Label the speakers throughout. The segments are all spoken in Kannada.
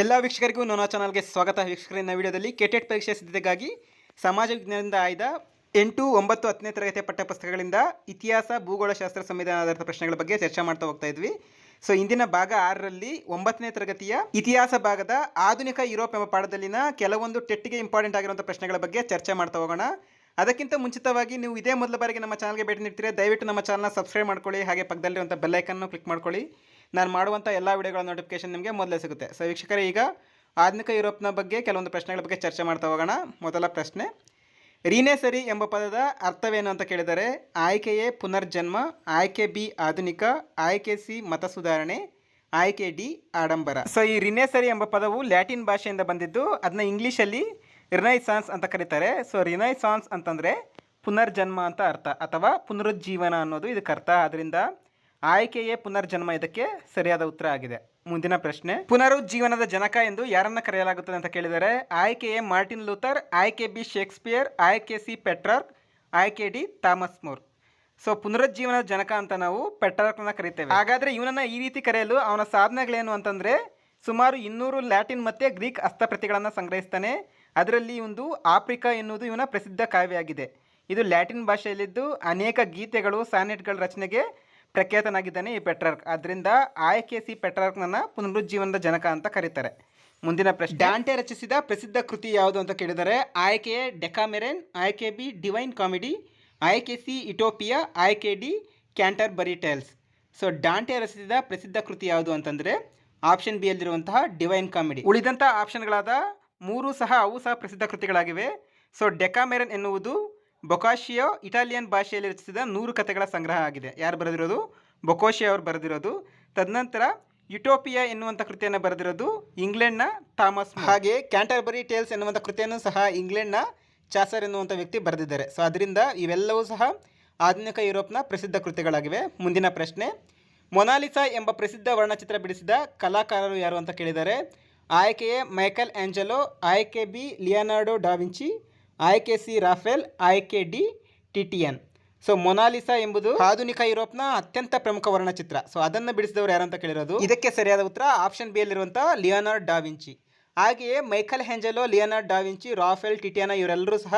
Speaker 1: ಎಲ್ಲ ವೀಕ್ಷಕರಿಗೂ ನನ್ನ ಚಾನಲ್ಗೆ ಸ್ವಾಗತ. ವೀಕ್ಷಕರಿನ ವಿಡಿಯೋದಲ್ಲಿ ಕೆಟೆಟ್ ಪರೀಕ್ಷೆ ಸಿದ್ಧತೆಗಾಗಿ ಸಮಾಜ ವಿಜ್ಞಾನದಿಂದ ಆಯ್ದ ಎಂಟು ಒಂಬತ್ತು ಹತ್ತನೇ ತರಗತಿಯ ಪಠ್ಯಪುಸ್ತಕಗಳಿಂದ ಇತಿಹಾಸ, ಭೂಗೋಳಶಾಸ್ತ್ರ, ಸಂವಿಧಾನ ಆಧಾರಿತ ಪ್ರಶ್ನೆಗಳ ಬಗ್ಗೆ ಚರ್ಚೆ ಮಾಡ್ತಾ ಹೋಗ್ತಾ ಇದ್ವಿ. ಸೊ, ಇಂದಿನ ಭಾಗ ಆರರಲ್ಲಿ ಒಂಬತ್ತನೇ ತರಗತಿಯ ಇತಿಹಾಸ ಭಾಗದ ಆಧುನಿಕ ಯುರೋಪ್ ಎಂಬ ಪಾಠದಲ್ಲಿನ ಕೆಲವೊಂದು ಟೆಟ್ಟಿಗೆ ಇಂಪಾರ್ಟೆಂಟ್ ಆಗಿರುವಂಥ ಪ್ರಶ್ನೆಗಳ ಬಗ್ಗೆ ಚರ್ಚೆ ಮಾಡ್ತಾ ಹೋಗೋಣ. ಅದಕ್ಕಿಂತ ಮುಂಚಿತವಾಗಿ ನೀವು ಇದೇ ಮೊದಲ ಬಾರಿಗೆ ನಮ್ಮ ಚಾನಲ್ಗೆ ಭೇಟಿ ನೀಡ್ತೀರಿ, ದಯವಿಟ್ಟು ನಮ್ಮ ಚಾನಲ್ನ ಸಬ್ಸ್ಕ್ರೈಬ್ ಮಾಡ್ಕೊಳ್ಳಿ, ಹಾಗೆ ಪಕ್ಕದಲ್ಲಿರುವಂಥ ಬೆಲ್ಲೈಕನ್ನು ಕ್ಲಿಕ್ ಮಾಡ್ಕೊಳ್ಳಿ. ನಾನು ಮಾಡುವಂಥ ಎಲ್ಲ ವಿಡಿಯೋಗಳ ನೋಟಿಫಿಕೇಶನ್ ನಿಮಗೆ ಮೊದಲೇ ಸಿಗುತ್ತೆ. ಸೊ ವೀಕ್ಷಕರೇ, ಈಗ ಆಧುನಿಕ ಯುರೋಪ್ನ ಬಗ್ಗೆ, ಕೆಲವೊಂದು ಪ್ರಶ್ನೆಗಳ ಬಗ್ಗೆ ಚರ್ಚೆ ಮಾಡ್ತಾ ಹೋಗೋಣ. ಮೊದಲ ಪ್ರಶ್ನೆ. ರೀನೆಸರಿ ಎಂಬ ಪದದ ಅರ್ಥವೇನು ಅಂತ ಕೇಳಿದರೆ, ಆಯ್ಕೆಯೇ ಪುನರ್ಜನ್ಮ, ಆಯ್ಕೆ ಬಿ ಆಧುನಿಕ, ಆಯ್ಕೆ ಸಿ ಮತ ಸುಧಾರಣೆ, ಆಯ್ಕೆ ಡಿ ಆಡಂಬರ. ಸೊ ಈ ರಿನೇಸರಿ ಎಂಬ ಪದವು ಲ್ಯಾಟಿನ್ ಭಾಷೆಯಿಂದ ಬಂದಿದ್ದು ಅದನ್ನ ಇಂಗ್ಲೀಷಲ್ಲಿ ರಿನೈಸಾನ್ಸ್ ಅಂತ ಕರೀತಾರೆ. ಸೊ ರಿನೈಸಾನ್ಸ್ ಅಂತಂದರೆ ಪುನರ್ಜನ್ಮ ಅಂತ ಅರ್ಥ, ಅಥವಾ ಪುನರುಜ್ಜೀವನ ಅನ್ನೋದು ಇದಕ್ಕೆ ಅರ್ಥ. ಅದರಿಂದ ಆಯ್ಕೆಯೇ ಪುನರ್ಜನ್ಮ ಇದಕ್ಕೆ ಸರಿಯಾದ ಉತ್ತರ ಆಗಿದೆ. ಮುಂದಿನ ಪ್ರಶ್ನೆ, ಪುನರುಜ್ಜೀವನದ ಜನಕ ಎಂದು ಯಾರನ್ನ ಕರೆಯಲಾಗುತ್ತದೆ ಅಂತ ಕೇಳಿದರೆ ಆಯ್ಕೆ ಎ ಮಾರ್ಟಿನ್ ಲೂಥರ್, ಆಯ್ಕೆ ಬಿ ಶೇಕ್ಸ್ಪಿಯರ್, ಆಯ್ಕೆ ಸಿ ಪೆಟ್ರಾರ್ಕ್, ಆಯ್ಕೆ ಡಿ ಥಾಮಸ್ ಮೋರ್. ಸೊ, ಪುನರುಜ್ಜೀವನದ ಜನಕ ಅಂತ ನಾವು ಪೆಟ್ರಾರ್ಕ್ನ ಕರಿತೇವೆ. ಹಾಗಾದ್ರೆ ಇವನನ್ನ ಈ ರೀತಿ ಕರೆಯಲು ಅವನ ಸಾಧನೆಗಳೇನು ಅಂತಂದ್ರೆ, ಸುಮಾರು ಇನ್ನೂರು ಲ್ಯಾಟಿನ್ ಮತ್ತೆ ಗ್ರೀಕ್ ಹಸ್ತಪ್ರತಿಗಳನ್ನು ಸಂಗ್ರಹಿಸ್ತಾನೆ. ಅದರಲ್ಲಿ ಒಂದು ಆಫ್ರಿಕಾ ಎನ್ನುವುದು ಇವನ ಪ್ರಸಿದ್ಧ ಕಾವ್ಯವಾಗಿದೆ ಇದು ಲ್ಯಾಟಿನ್ ಭಾಷೆಯಲ್ಲಿದ್ದು ಅನೇಕ ಗೀತೆಗಳು, ಸಾನೆಟ್ಗಳ ರಚನೆಗೆ ಪ್ರಖ್ಯಾತನಾಗಿದ್ದಾನೆ ಈ ಪೆಟ್ರಾರ್ಕ್. ಆದ್ದರಿಂದ ಆಯ್ಕೆ ಸಿ ಪೆಟ್ರಾರ್ಕ್ನನ್ನ ಪುನರುಜ್ಜೀವನದ ಜನಕ ಅಂತ ಕರೀತಾರೆ. ಮುಂದಿನ ಪ್ರಶ್ನೆ. ಡಾಂಟೆ ರಚಿಸಿದ ಪ್ರಸಿದ್ಧ ಕೃತಿ ಯಾವುದು ಅಂತ ಕೇಳಿದರೆ ಆಯ್ಕೆ ಡೆಕಾಮೆರೆನ್, ಆಯ್ಕೆ ಬಿ ಡಿವೈನ್ ಕಾಮಿಡಿ, ಆಯ್ಕೆ ಸಿ ಇಟೋಪಿಯಾ, ಆಯ್ಕೆ D Canterbury tales. So, Dante ರಚಿಸಿದ ಪ್ರಸಿದ್ಧ ಕೃತಿ ಯಾವುದು ಅಂತಂದರೆ, ಆಪ್ಷನ್ ಬಿ ಯಲ್ಲಿರುವಂತಹ ಡಿವೈನ್ ಕಾಮಿಡಿ. ಉಳಿದಂಥ ಆಪ್ಷನ್ಗಳಾದ ಮೂರು ಸಹ ಅವು ಸಹ ಪ್ರಸಿದ್ಧ ಕೃತಿಗಳಾಗಿವೆ. ಸೊ, ಡೆಕಾಮೆರನ್ ಎನ್ನುವುದು ಬೊಕಾಶಿಯೋ ಇಟಾಲಿಯನ್ ಭಾಷೆಯಲ್ಲಿ ರಚಿಸಿದ ನೂರು ಕಥೆಗಳ ಸಂಗ್ರಹ ಆಗಿದೆ. ಯಾರು ಬರೆದಿರೋದು? ಬೊಕೋಶಿಯೋ ಅವರು ಬರೆದಿರೋದು. ತದನಂತರ ಯುಟೋಪಿಯಾ ಎನ್ನುವಂಥ ಕೃತಿಯನ್ನು ಬರೆದಿರೋದು ಇಂಗ್ಲೆಂಡ್ನ ಥಾಮಸ್. ಹಾಗೆ ಕ್ಯಾಂಟರ್ಬರಿ ಟೇಲ್ಸ್ ಎನ್ನುವಂಥ ಕೃತಿಯನ್ನು ಸಹ ಇಂಗ್ಲೆಂಡ್ನ ಚಾಸರ್ ಎನ್ನುವಂಥ ವ್ಯಕ್ತಿ ಬರೆದಿದ್ದಾರೆ. ಸೊ, ಅದರಿಂದ ಇವೆಲ್ಲವೂ ಸಹ ಆಧುನಿಕ ಯುರೋಪ್ನ ಪ್ರಸಿದ್ಧ ಕೃತಿಗಳಾಗಿವೆ. ಮುಂದಿನ ಪ್ರಶ್ನೆ, ಮೊನಾಲಿಸಾ ಎಂಬ ಪ್ರಸಿದ್ಧ ವರ್ಣಚಿತ್ರ ಬಿಡಿಸಿದ ಕಲಾಕಾರರು ಯಾರು ಅಂತ ಕೇಳಿದ್ದಾರೆ ಆಯ್ಕೆಯೇ ಮೈಕಲ್ ಆ್ಯಂಜಲೋ ಆಯ್ಕೆ ಬಿ ಲಿಯನಾರ್ಡೋ ಡಾವಿಂಚಿ ಆಯ್ಕೆ ಸಿ ರಾಫೆಲ್ ಆಯ್ಕೆ D Titian so Mona Lisa ಎಂಬುದು ಆಧುನಿಕ ಯುರೋಪ್ನ ಅತ್ಯಂತ ಪ್ರಮುಖ ವರ್ಣಚಿತ್ರ. ಸೊ ಅದನ್ನು ಬಿಡಿಸಿದವರು ಯಾರು ಅಂತ ಕೇಳಿರೋದು? ಇದಕ್ಕೆ ಸರಿಯಾದ ಉತ್ತರ ಆಪ್ಷನ್ ಬಿ ಅಲ್ಲಿರುವಂತಹ ಲಿಯೋನಾರ್ಡ್ ಡಾವಿಂಚಿ ಹಾಗೆಯೇ Michelangelo Leonardo da Vinci Raphael ಟಿಟಿಯಾನ ಇವರೆಲ್ಲರೂ ಸಹ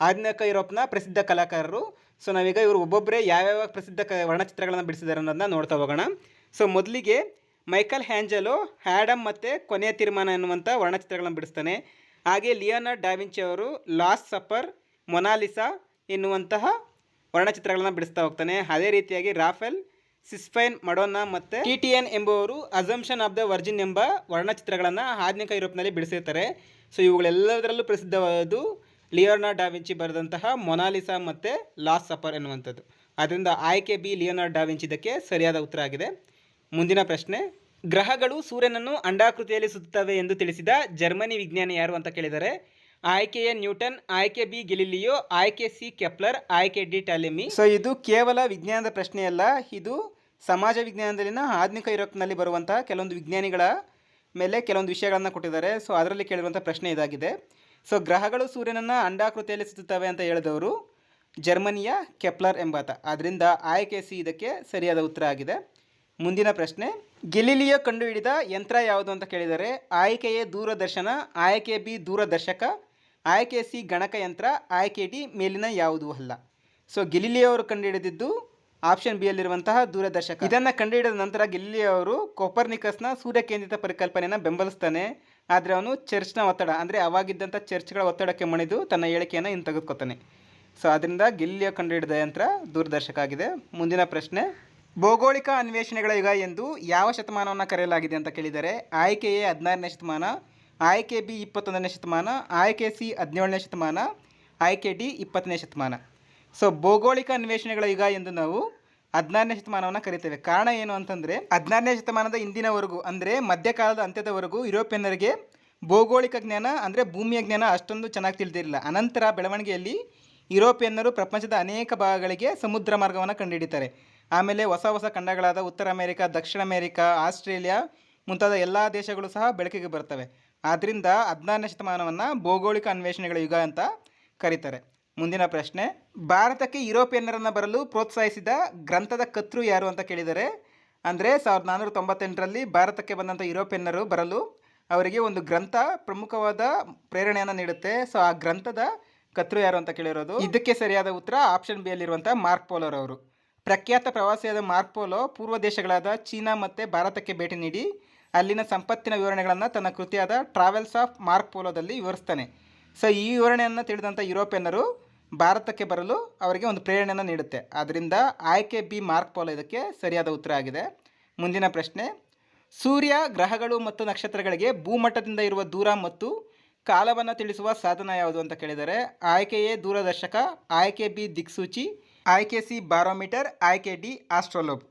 Speaker 1: ಆಧುನಿಕ ಯುರೋಪ್ನ ಪ್ರಸಿದ್ಧ ಕಲಾಕಾರರು. ಸೊ ನಾವೀಗ ಇವರು ಒಬ್ಬೊಬ್ಬರೇ ಯಾವ್ಯಾವ ಪ್ರಸಿದ್ಧ ಕ, ವರ್ಣಚಿತ್ರಗಳನ್ನು ಬಿಡಿಸಿದ್ದಾರೆ ಅನ್ನೋದನ್ನ ನೋಡ್ತಾ ಹೋಗೋಣ. ಸೊ ಮೊದಲಿಗೆ ಮೈಕಲ್ ಹ್ಯಾಂಜಲೋ ಹ್ಯಾಡಮ್ ಮತ್ತು ಕೊನೆಯ ತೀರ್ಮಾನ ಎನ್ನುವಂಥ ವರ್ಣಚಿತ್ರಗಳನ್ನು ಬಿಡಿಸ್ತಾನೆ. ಹಾಗೆ ಲಿಯೋನಾರ್ಡ್ ಡಾವಿಂಚಿ ಅವರು ಲಾಸ್ಟ್ ಸಫರ್ ಮೊನಾಲಿಸಾ ಎನ್ನುವಂತಹ ವರ್ಣಚಿತ್ರಗಳನ್ನು ಬಿಡಿಸ್ತಾ ಹೋಗ್ತಾನೆ. ಅದೇ ರೀತಿಯಾಗಿ ರಾಫೆಲ್, ಸಿಸ್ಫೈನ್, ಮಡೋನಾ ಮತ್ತು ಟಿ ಟಿ ಎನ್ ಎಂಬುವರು ಅಸಂಪ್ಷನ್ ಆಫ್ ದ ವರ್ಜಿನ್ ಎಂಬ ವರ್ಣಚಿತ್ರಗಳನ್ನು ಆಧುನಿಕ ಯುರೋಪ್ನಲ್ಲಿ ಬಿಡಿಸಿರ್ತಾರೆ. ಸೊ, ಇವುಗಳೆಲ್ಲದರಲ್ಲೂ ಪ್ರಸಿದ್ಧವಾದದ್ದು ಲಿಯೋನಾರ್ಡ್ ಡಾವಿಂಚಿ ಬರೆದಂತಹ ಮೊನಾಲಿಸಾ ಮತ್ತು ಲಾಸ್ಟ್ ಸಫರ್ ಎನ್ನುವಂಥದ್ದು. ಆದ್ದರಿಂದ ಆಯ್ಕೆ ಬಿ ಲಿಯೋನಾರ್ಡ್ ಡಾವಿಂಚಿ ಇದಕ್ಕೆ ಸರಿಯಾದ ಉತ್ತರ ಆಗಿದೆ. ಮುಂದಿನ ಪ್ರಶ್ನೆ ಗ್ರಹಗಳು ಸೂರ್ಯನನ್ನು ಅಂಡಾಕೃತಿಯಲ್ಲಿ ಸುತ್ತುತ್ತವೆ ಎಂದು ತಿಳಿಸಿದ ಜರ್ಮನಿ ವಿಜ್ಞಾನಿ ಯಾರು ಅಂತ ಕೇಳಿದರೆ ಆಯ್ಕೆ ಎ ನ್ಯೂಟನ್, ಆಯ್ಕೆ ಬಿ ಗಿಲಿಲಿಯೋ, ಆಯ್ಕೆ ಸಿ ಕೆಪ್ಲರ್, ಆಯ್ಕೆ ಡಿ ಟಾಲೆಮಿ. ಸೊ ಇದು ಕೇವಲ ವಿಜ್ಞಾನದ ಪ್ರಶ್ನೆಯಲ್ಲ ಇದು ಸಮಾಜ ವಿಜ್ಞಾನದಲ್ಲಿನ ಆಧುನಿಕ ಯುರೋಪ್ನಲ್ಲಿ ಬರುವಂತಹ ಕೆಲವೊಂದು ವಿಜ್ಞಾನಿಗಳ ಮೇಲೆ ಕೆಲವೊಂದು ವಿಷಯಗಳನ್ನು ಕೊಟ್ಟಿದ್ದಾರೆ. ಸೊ ಅದರಲ್ಲಿ ಕೇಳಿರುವಂಥ ಪ್ರಶ್ನೆ ಇದಾಗಿದೆ. ಸೊ ಗ್ರಹಗಳು ಸೂರ್ಯನನ್ನು ಅಂಡಾಕೃತಿಯಲ್ಲಿ ಸುತ್ತುತ್ತವೆ ಅಂತ ಹೇಳಿದವರು ಜರ್ಮನಿಯ ಕೆಪ್ಲರ್ ಎಂಬಾತ. ಆದ್ದರಿಂದ ಆಯ್ಕೆ ಸಿ ಇದಕ್ಕೆ ಸರಿಯಾದ ಉತ್ತರ ಆಗಿದೆ. ಮುಂದಿನ ಪ್ರಶ್ನೆ ಗೆಲಿಲಿಯೋ ಕಂಡುಹಿಡಿದ ಯಂತ್ರ ಯಾವುದು ಅಂತ ಕೇಳಿದರೆ ಆಯ್ಕೆ ಎ ದೂರದರ್ಶನ, ಆಯ್ಕೆ ಬಿ ದೂರದರ್ಶಕ, ಆಯ್ಕೆ ಸಿ ಗಣಕಯಂತ್ರ ಆಯ್ಕೆ ಡಿ ಮೇಲಿನ ಯಾವುದೂ ಅಲ್ಲ. ಸೊ ಗೆಲಿಲಿಯೋ ಅವರು ಕಂಡುಹಿಡಿದಿದ್ದು ಆಪ್ಷನ್ ಬಿ ಯಲ್ಲಿರುವಂತಹ ದೂರದರ್ಶಕ. ಇದನ್ನು ಕಂಡುಹಿಡಿದ ನಂತರ ಗೆಲಿಲಿಯೋ ಅವರು ಕೊಪರ್ನಿಕಸ್ನ ಸೂರ್ಯ ಕೇಂದ್ರಿತ ಪರಿಕಲ್ಪನೆಯನ್ನು ಬೆಂಬಲಿಸ್ತಾನೆ. ಆದರೆ ಅವನು ಚರ್ಚ್ನ ಒತ್ತಡ, ಅಂದರೆ ಅವಾಗಿದ್ದಂಥ ಚರ್ಚ್ಗಳ ಒತ್ತಡಕ್ಕೆ ಮಣಿದು ತನ್ನ ಹೇಳಿಕೆಯನ್ನು ಹಿಂತೆಗೆದುಕೊತಾನೆ. ತೆಗೆದುಕೊತಾನೆ ಸೊ ಅದರಿಂದ ಗೆಲಿಲಿಯೋ ಕಂಡುಹಿಡಿದ ಯಂತ್ರ ದೂರದರ್ಶಕ ಆಗಿದೆ. ಮುಂದಿನ ಪ್ರಶ್ನೆ ಭೌಗೋಳಿಕ ಅನ್ವೇಷಣೆಗಳ ಯುಗ ಎಂದು ಯಾವ ಶತಮಾನವನ್ನು ಕರೆಯಲಾಗಿದೆ ಅಂತ ಕೇಳಿದರೆ ಆಯ್ಕೆ ಎ ಹದಿನಾರನೇ ಶತಮಾನ, ಆಯ್ಕೆ ಬಿ ಇಪ್ಪತ್ತೊಂದನೇ ಶತಮಾನ, ಆಯ್ಕೆ ಸಿ ಹದಿನೇಳನೇ ಶತಮಾನ, ಆಯ್ಕೆ ಡಿ ಇಪ್ಪತ್ತನೇ ಶತಮಾನ. ಸೊ ಭೌಗೋಳಿಕ ಅನ್ವೇಷಣೆಗಳ ಯುಗ ಎಂದು ನಾವು ಹದಿನಾರನೇ ಶತಮಾನವನ್ನು ಕರೀತೇವೆ. ಕಾರಣ ಏನು ಅಂತಂದರೆ, ಹದಿನಾರನೇ ಶತಮಾನದ ಇಂದಿನವರೆಗೂ ಅಂದರೆ ಮಧ್ಯಕಾಲದ ಅಂತ್ಯದವರೆಗೂ ಯುರೋಪಿಯನ್ನರಿಗೆ ಭೌಗೋಳಿಕ ಜ್ಞಾನ, ಅಂದರೆ ಭೂಮಿಯ ಜ್ಞಾನ ಅಷ್ಟೊಂದು ಚೆನ್ನಾಗಿ ತಿಳಿದಿರಲಿಲ್ಲ. ಅನಂತರ ಬೆಳವಣಿಗೆಯಲ್ಲಿ ಯುರೋಪಿಯನ್ನರು ಪ್ರಪಂಚದ ಅನೇಕ ಭಾಗಗಳಿಗೆ ಸಮುದ್ರ ಮಾರ್ಗವನ್ನು ಕಂಡುಹಿಡಿತಾರೆ. ಆಮೇಲೆ ಹೊಸ ಹೊಸ ಖಂಡಗಳಾದ ಉತ್ತರ ಅಮೆರಿಕ, ದಕ್ಷಿಣ ಅಮೇರಿಕಾ, ಆಸ್ಟ್ರೇಲಿಯಾ ಮುಂತಾದ ಎಲ್ಲ ದೇಶಗಳು ಸಹ ಬೆಳಕಿಗೆ ಬರ್ತವೆ ಆದ್ದರಿಂದ ಹದಿನಾರನೇ ಶತಮಾನವನ್ನು ಭೌಗೋಳಿಕ ಅನ್ವೇಷಣೆಗಳ ಯುಗ ಅಂತ ಕರೀತಾರೆ. ಮುಂದಿನ ಪ್ರಶ್ನೆ, ಭಾರತಕ್ಕೆ ಯುರೋಪಿಯನ್ನರನ್ನು ಬರಲು ಪ್ರೋತ್ಸಾಹಿಸಿದ ಗ್ರಂಥದ ಕರ್ತೃ ಯಾರು ಅಂತ ಕೇಳಿದರೆ, ಅಂದರೆ ಸಾವಿರದ ನಾನ್ನೂರ ತೊಂಬತ್ತೆಂಟರಲ್ಲಿ ಭಾರತಕ್ಕೆ ಬಂದಂಥ ಯುರೋಪಿಯನ್ನರು ಬರಲು ಅವರಿಗೆ ಒಂದು ಗ್ರಂಥ ಪ್ರಮುಖವಾದ ಪ್ರೇರಣೆಯನ್ನು ನೀಡುತ್ತೆ. ಸೊ ಆ ಗ್ರಂಥದ ಕರ್ತೃ ಯಾರು ಅಂತ ಕೇಳಿರೋದು? ಇದಕ್ಕೆ ಸರಿಯಾದ ಉತ್ತರ ಆಪ್ಷನ್ ಬಿ ಅಲ್ಲಿರುವಂಥ ಮಾರ್ಕ್ ಪೋಲರ್ ಅವರು. ಪ್ರಖ್ಯಾತ ಪ್ರವಾಸಿಯಾದ ಮಾರ್ಕ್ ಪೋಲೋ ಪೂರ್ವ ದೇಶಗಳಾದ ಚೀನಾ ಮತ್ತು ಭಾರತಕ್ಕೆ ಭೇಟಿ ನೀಡಿ ಅಲ್ಲಿನ ಸಂಪತ್ತಿನ ವಿವರಣೆಗಳನ್ನು ತನ್ನ ಕೃತಿಯಾದ ಟ್ರಾವೆಲ್ಸ್ ಆಫ್ ಮಾರ್ಕ್ ಪೋಲೋದಲ್ಲಿ ವಿವರಿಸ್ತಾನೆ. ಸೊ, ಈ ವಿವರಣೆಯನ್ನು ತಿಳಿದಂಥ ಯುರೋಪಿಯನ್ನರು ಭಾರತಕ್ಕೆ ಬರಲು ಅವರಿಗೆ ಒಂದು ಪ್ರೇರಣೆಯನ್ನು ನೀಡುತ್ತೆ. ಆದ್ದರಿಂದ ಆಯ್ಕೆ ಬಿ ಮಾರ್ಕ್ ಪೋಲೋ ಇದಕ್ಕೆ ಸರಿಯಾದ ಉತ್ತರ ಆಗಿದೆ. ಮುಂದಿನ ಪ್ರಶ್ನೆ, ಸೂರ್ಯ ಗ್ರಹಗಳು ಮತ್ತು ನಕ್ಷತ್ರಗಳಿಗೆ ಭೂಮಟ್ಟದಿಂದ ಇರುವ ದೂರ ಮತ್ತು ಕಾಲವನ್ನು ತಿಳಿಸುವ ಸಾಧನ ಯಾವುದು ಅಂತ ಕೇಳಿದರೆ ಆಯ್ಕೆ ದೂರದರ್ಶಕ, ಆಯ್ಕೆ ಬಿ ದಿಕ್ಸೂಚಿ ಆಯ್ಕೆ ಸಿ ಬಾರೋಮೀಟರ್ ಆಯ್ಕೆ ಡಿ ಆಸ್ಟ್ರೋಲೋಬ್.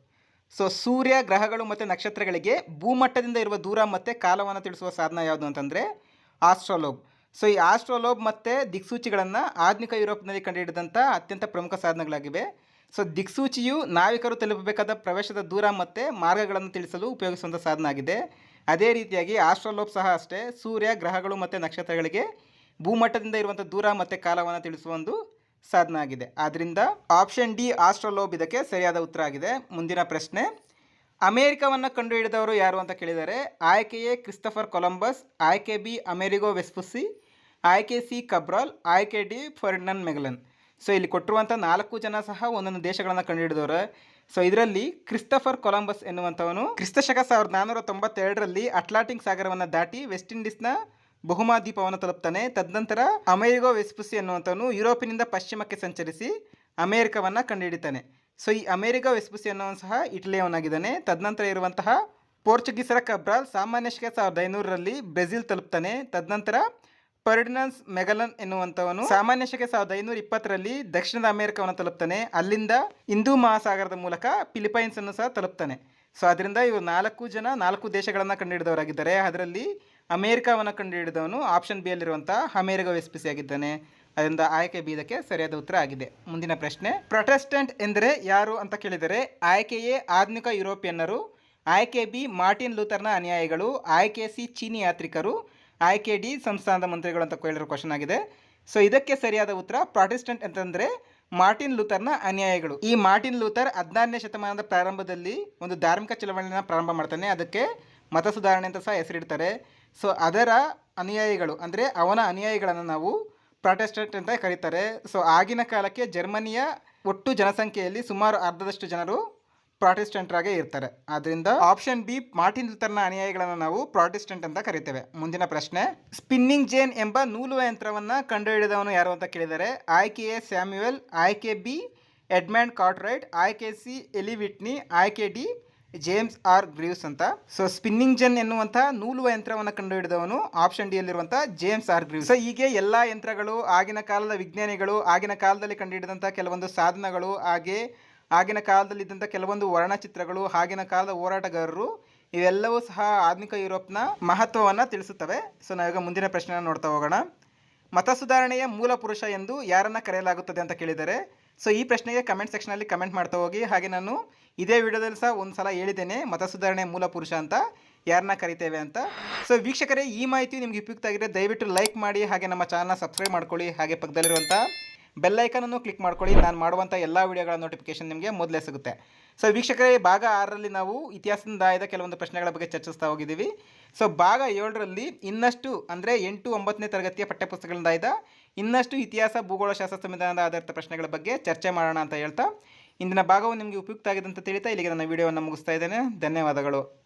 Speaker 1: ಸೊ ಸೂರ್ಯ, ಗ್ರಹಗಳು ಮತ್ತು ನಕ್ಷತ್ರಗಳಿಗೆ ಭೂಮಟ್ಟದಿಂದ ಇರುವ ದೂರ ಮತ್ತು ಕಾಲವನ್ನು ತಿಳಿಸುವ ಸಾಧನ ಯಾವುದು ಅಂತಂದರೆ ಆಸ್ಟ್ರೋಲೋಬ್. ಸೊ ಈ ಆಸ್ಟ್ರೋಲೋಬ್ ಮತ್ತು ದಿಕ್ಸೂಚಿಗಳನ್ನು ಆಧುನಿಕ ಯುರೋಪ್ನಲ್ಲಿ ಕಂಡುಹಿಡಿದಂಥ ಅತ್ಯಂತ ಪ್ರಮುಖ ಸಾಧನಗಳಾಗಿವೆ. ಸೊ ದಿಕ್ಸೂಚಿಯು ನಾವಿಕರು ತಲುಪಬೇಕಾದ ಪ್ರವೇಶದ ದೂರ ಮತ್ತು ಮಾರ್ಗಗಳನ್ನು ತಿಳಿಸಲು ಉಪಯೋಗಿಸುವಂಥ ಸಾಧನ ಆಗಿದೆ. ಅದೇ ರೀತಿಯಾಗಿ ಆಸ್ಟ್ರೋಲೋಬ್ ಸಹ ಅಷ್ಟೇ, ಸೂರ್ಯ, ಗ್ರಹಗಳು ಮತ್ತು ನಕ್ಷತ್ರಗಳಿಗೆ ಭೂಮಟ್ಟದಿಂದ ಇರುವಂಥ ದೂರ ಮತ್ತು ಕಾಲವನ್ನು ತಿಳಿಸುವ ಒಂದು ಸಾಧನ ಆಗಿದೆ. ಆದ್ದರಿಂದ ಆಪ್ಷನ್ ಡಿ ಆಸ್ಟ್ರೋಲೋಬ್ ಇದಕ್ಕೆ ಸರಿಯಾದ ಉತ್ತರ ಆಗಿದೆ. ಮುಂದಿನ ಪ್ರಶ್ನೆ, ಅಮೇರಿಕಾವನ್ನು ಕಂಡುಹಿಡಿದವರು ಯಾರು ಅಂತ ಕೇಳಿದರೆ ಆಯ್ಕೆ ಎ ಕ್ರಿಸ್ತಫರ್ ಕೊಲಂಬಸ್, ಆಯ್ಕೆ ಬಿ ಅಮೆರಿಗೋ ವೆಸ್ಪುಸಿ, ಆಯ್ಕೆ ಸಿ ಕಬ್ರಾಲ್, ಆಯ್ಕೆ ಡಿ ಫರ್ಡಿನನ್ ಮೆಗಲನ್. ಸೊ ಇಲ್ಲಿ ಕೊಟ್ಟಿರುವಂಥ ನಾಲ್ಕು ಜನ ಸಹ ಒಂದೊಂದು ದೇಶಗಳನ್ನು ಕಂಡುಹಿಡಿದವರು. ಸೊ ಇದರಲ್ಲಿ ಕ್ರಿಸ್ತಫರ್ ಕೊಲಂಬಸ್ ಎನ್ನುವಂಥವನು ಕ್ರಿಸ್ತಶಕ ಸಾವಿರದ ನಾನ್ನೂರ ತೊಂಬತ್ತೆರಡರಲ್ಲಿ ಅಟ್ಲಾಂಟಿಕ್ ಸಾಗರವನ್ನು ದಾಟಿ ವೆಸ್ಟ್ ಇಂಡೀಸ್ನ ಬಹುಮಾದ್ವೀಪವನ್ನು ತಲುಪ್ತಾನೆ. ತದನಂತರ ಅಮೆರಿಗೋ ವೆಸ್ಪುಸಿ ಅನ್ನುವಂಥವನು ಯುರೋಪಿನಿಂದ ಪಶ್ಚಿಮಕ್ಕೆ ಸಂಚರಿಸಿ ಅಮೇರಿಕವನ್ನು ಕಂಡುಹಿಡಿತಾನೆ. ಸೊ, ಈ ಅಮೇರಿಕಾ ವೆಸ್ಪುಸಿ ಅನ್ನೋನು ಸಹ ಇಟಲಿಯವನಾಗಿದ್ದಾನೆ. ತದನಂತರ ಇರುವಂತಹ ಪೋರ್ಚುಗೀಸರ ಕಬ್ರಾಲ್ ಸಾಮಾನ್ಯ ಶಕೆ ಸಾವಿರದ ಐನೂರರಲ್ಲಿ ಬ್ರೆಜಿಲ್ ತಲುಪ್ತಾನೆ. ತದನಂತರ ಪರ್ಡಿನನ್ಸ್ ಮೆಗಲನ್ ಎನ್ನುವಂಥವನು ಸಾಮಾನ್ಯ ಶಕೆ ಸಾವಿರದ ಐನೂರ ಇಪ್ಪತ್ತರಲ್ಲಿ ದಕ್ಷಿಣದ ಅಮೆರಿಕವನ್ನು ತಲುಪ್ತಾನೆ. ಅಲ್ಲಿಂದ ಹಿಂದೂ ಮಹಾಸಾಗರದ ಮೂಲಕ ಫಿಲಿಪೈನ್ಸ್ ಅನ್ನು ಸಹ ತಲುಪ್ತಾನೆ. ಸೊ ಅದರಿಂದ ಇವರು ನಾಲ್ಕು ಜನ, ನಾಲ್ಕು ದೇಶಗಳನ್ನು ಕಂಡುಹಿಡಿದವರಾಗಿದ್ದಾರೆ. ಅದರಲ್ಲಿ ಅಮೇರಿಕಾವನ್ನು ಕಂಡುಹಿಡಿದವನು ಆಪ್ಷನ್ ಬಿ ಯಲ್ಲಿರುವಂಥ ಅಮೇರಿಕ ವೆಸ್ಪಿಸಿ ಆಗಿದ್ದಾನೆ. ಅದರಿಂದ ಆಯ್ಕೆ ಬಿ ಇದಕ್ಕೆ ಸರಿಯಾದ ಉತ್ತರ ಆಗಿದೆ. ಮುಂದಿನ ಪ್ರಶ್ನೆ ಪ್ರೊಟೆಸ್ಟೆಂಟ್ ಎಂದರೆ ಯಾರು ಅಂತ ಕೇಳಿದರೆ ಆಯ್ಕೆ ಎ ಆಧುನಿಕ ಯುರೋಪಿಯನ್ನರು, ಆಯ್ಕೆ ಬಿ ಮಾರ್ಟಿನ್ ಲೂಥರ್ನ ಅನುಯಾಯಿಗಳು, ಆಯ್ಕೆ ಸಿ ಚೀನಿ ಯಾತ್ರಿಕರು, ಆಯ್ಕೆ ಡಿ ಸಂಸ್ಥಾನದ ಮಂತ್ರಿಗಳು ಅಂತ ಕೇಳಿರೋ ಕ್ವಶನ್ ಆಗಿದೆ. ಸೊ ಇದಕ್ಕೆ ಸರಿಯಾದ ಉತ್ತರ ಪ್ರೊಟೆಸ್ಟೆಂಟ್ ಅಂತಂದರೆ ಮಾರ್ಟಿನ್ ಲೂಥರ್ನ ಅನ್ಯಾಯಗಳು. ಈ ಮಾರ್ಟಿನ್ ಲೂಥರ್ ಹದಿನಾರನೇ ಶತಮಾನದ ಪ್ರಾರಂಭದಲ್ಲಿ ಒಂದು ಧಾರ್ಮಿಕ ಚಳವಳಿನ ಪ್ರಾರಂಭ ಮಾಡ್ತಾನೆ. ಅದಕ್ಕೆ ಮತ ಸುಧಾರಣೆ ಅಂತ ಸಹ ಹೆಸರಿಡ್ತಾರೆ. ಸೊ ಅದರ ಅನುಯಾಯಿಗಳು, ಅಂದರೆ ಅವನ ಅನುಯಾಯಿಗಳನ್ನು ನಾವು ಪ್ರಾಟೆಸ್ಟೆಂಟ್ ಅಂತ ಕರೀತಾರೆ. ಸೊ ಆಗಿನ ಕಾಲಕ್ಕೆ ಜರ್ಮನಿಯ ಒಟ್ಟು ಜನಸಂಖ್ಯೆಯಲ್ಲಿ ಸುಮಾರು ಅರ್ಧದಷ್ಟು ಜನರು ಪ್ರಾಟೆಸ್ಟೆಂಟ್ರಾಗೇ ಇರ್ತಾರೆ. ಆದ್ದರಿಂದ ಆಪ್ಷನ್ ಬಿ ಮಾರ್ಟಿನ್ ಲೂಥರ್ನ ಅನುಯಾಯಿಗಳನ್ನು ನಾವು ಪ್ರಾಟೆಸ್ಟೆಂಟ್ ಅಂತ ಕರಿತೇವೆ. ಮುಂದಿನ ಪ್ರಶ್ನೆ, ಸ್ಪಿನ್ನಿಂಗ್ ಜೇನ್ ಎಂಬ ನೂಲುವ ಯಂತ್ರವನ್ನು ಕಂಡುಹಿಡಿದವನು ಯಾರು ಅಂತ ಕೇಳಿದರೆ ಆಯ್ಕೆ ಎ ಸ್ಯಾಮ್ಯುಯಲ್, ಆಯ್ಕೆ ಬಿ ಎಡ್ಮ್ಯಾಂಡ್ ಕಾರ್ಟ್ರೈಟ್, ಆಯ್ಕೆ ಸಿ ಎಲಿವಿಟ್ನಿ ಆಯ್ಕೆ ಡಿ ಜೇಮ್ಸ್ ಆರ್ ಗ್ರೀವ್ಸ್ ಅಂತ. ಸೊ ಸ್ಪಿನ್ನಿಂಗ್ ಜೆನ್ ಎನ್ನುವಂಥ ನೂಲುವ ಯಂತ್ರವನ್ನು ಕಂಡುಹಿಡಿದವನು ಆಪ್ಷನ್ ಡಿ ಯಲ್ಲಿರುವಂಥ ಜೇಮ್ಸ್ ಆರ್ ಗ್ರೀವ್ಸ್. ಸೊ ಹೀಗೆ ಎಲ್ಲ ಯಂತ್ರಗಳು ಆಗಿನ ಕಾಲದ ವಿಜ್ಞಾನಿಗಳು ಆಗಿನ ಕಾಲದಲ್ಲಿ ಕಂಡುಹಿಡಿದಂಥ ಕೆಲವೊಂದು ಸಾಧನಗಳು ಹಾಗೆ ಆಗಿನ ಕಾಲದಲ್ಲಿದ್ದಂಥ ಕೆಲವೊಂದು ವರ್ಣಚಿತ್ರಗಳು, ಆಗಿನ ಕಾಲದ ಹೋರಾಟಗಾರರು, ಇವೆಲ್ಲವೂ ಸಹ ಆಧುನಿಕ ಯುರೋಪ್ನ ಮಹತ್ವವನ್ನು ತಿಳಿಸುತ್ತವೆ. ಸೊ ನಾವೀಗ ಮುಂದಿನ ಪ್ರಶ್ನೆನ ನೋಡ್ತಾ ಹೋಗೋಣ. ಮತ ಸುಧಾರಣೆಯ ಮೂಲ ಪುರುಷ ಎಂದು ಯಾರನ್ನ ಕರೆಯಲಾಗುತ್ತದೆ ಅಂತ ಕೇಳಿದರೆ? ಸೊ ಈ ಪ್ರಶ್ನೆಗೆ ಕಮೆಂಟ್ ಸೆಕ್ಷನಲ್ಲಿ ಕಮೆಂಟ್ ಮಾಡ್ತಾ ಹೋಗಿ. ಹಾಗೆ ನಾನು ಇದೇ ವಿಡಿಯೋದಲ್ಲಿ ಸಹ ಒಂದು ಸಲ ಹೇಳಿದ್ದೇನೆ, ಮತ ಸುಧಾರಣೆಯ ಮೂಲ ಪುರುಷ ಅಂತ, ಯಾರನ್ನ ಕರಿತೇವೆ ಅಂತ. ಸೊ ವೀಕ್ಷಕರೇ, ಈ ಮಾಹಿತಿ ನಿಮಗೆ ಉಪಯುಕ್ತ ಆಗಿದೆ ದಯವಿಟ್ಟು ಲೈಕ್ ಮಾಡಿ, ಹಾಗೆ ನಮ್ಮ ಚಾನಲ್ನ ಸಬ್ಸ್ಕ್ರೈಬ್ ಮಾಡ್ಕೊಳ್ಳಿ. ಹಾಗೆ ಪಕ್ಕದಲ್ಲಿರುವಂಥ ಬೆಲ್ಲೈಕನನ್ನು ಕ್ಲಿಕ್ ಮಾಡ್ಕೊಳ್ಳಿ. ನಾನು ಮಾಡುವಂಥ ಎಲ್ಲ ವಿಡಿಯೋಗಳ ನೋಟಿಫಿಕೇಶನ್ ನಿಮಗೆ ಮೊದಲೇ ಸಿಗುತ್ತೆ. ಸೊ ವೀಕ್ಷಕರೇ, ಭಾಗ ಆರರಲ್ಲಿ ನಾವು ಇತಿಹಾಸದಿಂದ ಆಯ್ದ ಕೆಲವೊಂದು ಪ್ರಶ್ನೆಗಳ ಬಗ್ಗೆ ಚರ್ಚಿಸ್ತಾ ಹೋಗಿದ್ದೀವಿ. ಸೊ ಭಾಗ ಏಳರಲ್ಲಿ ಇನ್ನಷ್ಟು, ಅಂದರೆ ಎಂಟು, ಒಂಬತ್ತನೇ ತರಗತಿಯ ಪಠ್ಯಪುಸ್ತಕಗಳಿಂದ ಆಯ್ದ ಇನ್ನಷ್ಟು ಇತಿಹಾಸ ಭೂಗೋಳಶಾಸ್ತ್ರ ಸಂವಿಧಾನದ ಆಧಾರಿತ ಪ್ರಶ್ನೆಗಳ ಬಗ್ಗೆ ಚರ್ಚೆ ಮಾಡೋಣ ಅಂತ ಹೇಳ್ತಾ. ಇಂದಿನ ಭಾಗವು ನಿಮಗೆ ಉಪಯುಕ್ತ ಆಗಿದೆ ಅಂತ ತಿಳಿತಾ ಇಲ್ಲಿಗೆ ನನ್ನ ವಿಡಿಯೋವನ್ನು ಮುಗಿಸ್ತಾ ಇದ್ದೇನೆ. ಧನ್ಯವಾದಗಳು.